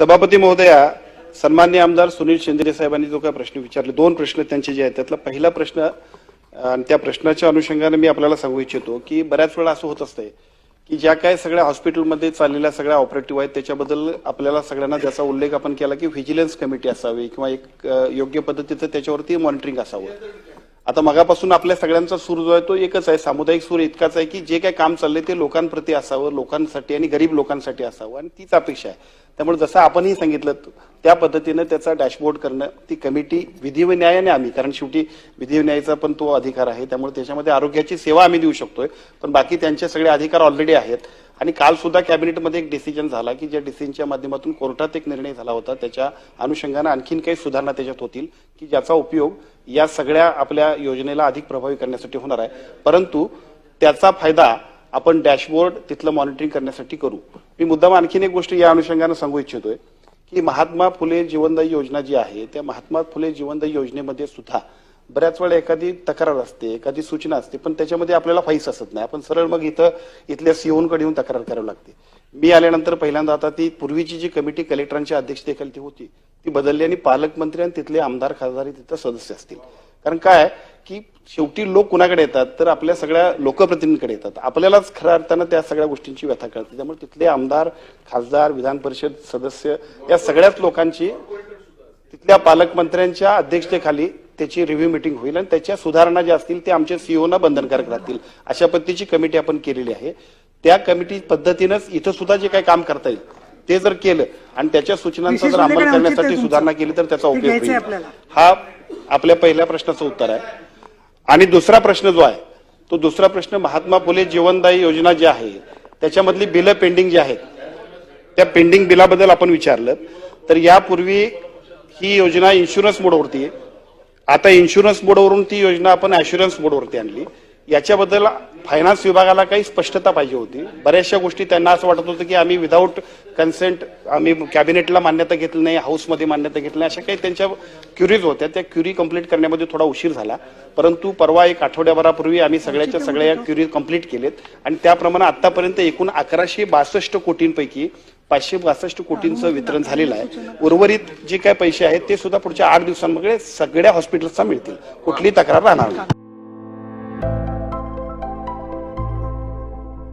सभापती महोदया सन्मान्य आमदार सुनील शेंद्रे साहेबांनी जो काय प्रश्न विचारले दोन प्रश्न त्यांचे जे आहेत त्यातला पहिला प्रश्न आणि त्या प्रश्नाच्या अनुषंगाने मी आपल्याला सांगू इच्छितो की बऱ्याच वेळा असं होत असतंय की ज्या काय सगळ्या हॉस्पिटलमध्ये चाललेल्या सगळ्या ऑपरेटिव्ह आहेत त्याच्याबद्दल आपल्याला सगळ्यांना ज्याचा उल्लेख आपण केला की व्हिजिलन्स कमिटी असावी किंवा एक योग्य पद्धतीचं त्याच्यावरती मॉनिटरिंग असावं. आता मगापासून आपल्या सगळ्यांचा सूर जो आहे तो एकच आहे. सामुदायिक सूर इतकाच आहे की जे काय काम चाललंय ते लोकांप्रती असावं लोकांसाठी आणि गरीब लोकांसाठी असावं आणि तीच अपेक्षा आहे. त्यामुळे जसं आपणही सांगितलं त्या पद्धतीनं त्याचा डॅशबोर्ड करणं ती कमिटी विधी व न्यायाने आम्ही कारण शेवटी विधी व न्यायाचा पण तो अधिकार आहे. त्यामुळे त्याच्यामध्ये आरोग्याची सेवा आम्ही देऊ शकतोय पण बाकी त्यांचे सगळे अधिकार ऑलरेडी आहेत. आणि काल सुद्धा कॅबिनेटमध्ये एक डिसिजन झाला की ज्या डिसिजनच्या माध्यमातून कोर्टात एक निर्णय झाला होता त्याच्या अनुषंगानं आणखीन काही सुधारणा त्याच्यात होतील की ज्याचा उपयोग या सगळ्या आपल्या योजनेला अधिक प्रभावी करण्यासाठी होणार आहे. परंतु त्याचा फायदा आपण डॅशबोर्ड तिथलं मॉनिटरिंग करण्यासाठी करू. मी मुद्दाम आणखीन एक गोष्ट या अनुषंगानं सांगू इच्छितोय की महात्मा फुले जीवनदायी योजना जी आहे त्या महात्मा फुले जीवनदायी योजनेमध्ये सुद्धा बऱ्याच वेळा एखादी तक्रार असते एखादी सूचना असते पण त्याच्यामध्ये आपल्याला फाईस असत नाही. आपण सरळ मग इथं इथल्या सीओनकडे येऊन तक्रार करावी लागते. मी आल्यानंतर पहिल्यांदा आता ती पूर्वीची जी कमिटी कलेक्टरांच्या अध्यक्षतेखाली ती होती ती बदलली आणि पालकमंत्री आणि तिथले आमदार खासदार तिथं सदस्य असतील. कारण काय? की शेवटी लोक कुणाकडे येतात? तर आपल्या सगळ्या लोकप्रतिनिधींकडे येतात. आपल्यालाच खऱ्या अर्थानं त्या सगळ्या गोष्टींची व्यथा कळते. त्यामुळे तिथले आमदार खासदार विधान परिषद सदस्य या सगळ्याच लोकांची तिथल्या पालकमंत्र्यांच्या अध्यक्षतेखाली त्याची रिव्ह्यू मिटिंग होईल आणि त्याच्या सुधारणा ज्या असतील ते आमच्या सीओना बंधनकारक राहतील अशा पद्धतीची कमिटी आपण केलेली आहे त्या कमिटी पद्धतीनंच इथं सुद्धा जे काही काम करता येईल ते जर केलं आणि त्याच्या सूचनांचा जर अंमल औचित्य करण्यासाठी. सुधारणा केली तर त्याचा उपयोग होईल. हा आपल्या पहिल्या प्रश्नाचं उत्तर आहे आणि दुसरा प्रश्न जो आहे तो दुसरा प्रश्न महात्मा फुले जीवनदायी योजना जी आहे त्याच्यामधली बिलं पेंडिंग जी आहेत त्या पेंडिंग बिलाबद्दल आपण विचारलं तर यापूर्वी ही योजना इन्शुरन्स मोडवरती आहे आता इन्शुरन्स बोर्डवरून ती योजना आपण अशुरन्स बोर्डवरती आणली. याच्याबद्दल फायनान्स विभागाला काही स्पष्टता पाहिजे होती. बऱ्याचशा गोष्टी त्यांना असं वाटत होतं की आम्ही विदाऊट कन्सेंट आम्ही कॅबिनेटला मान्यता घेतली नाही हाऊसमध्ये मान्यता घेतली नाही अशा काही त्यांच्या क्युरीज होत्या. त्या क्युरी कंप्लीट करण्यामध्ये थोडा उशीर झाला. परंतु परवा एक आठवड्याभरापूर्वी आम्ही सगळ्याच्या सगळ्या या क्युरी कंप्लीट केलेत. आणि त्याप्रमाणे आतापर्यंत एकूण अकराशे बासष्ट कोटींपैकी पाचशे बासष्ट कोटींचं वितरण झालेलं आहे. उर्वरित जे काय पैसे आहेत ते सुद्धा पुढच्या आठ दिवसांमध्ये सगळ्या हॉस्पिटल्सना मिळतील. कुठली तक्रार राहणार नाही.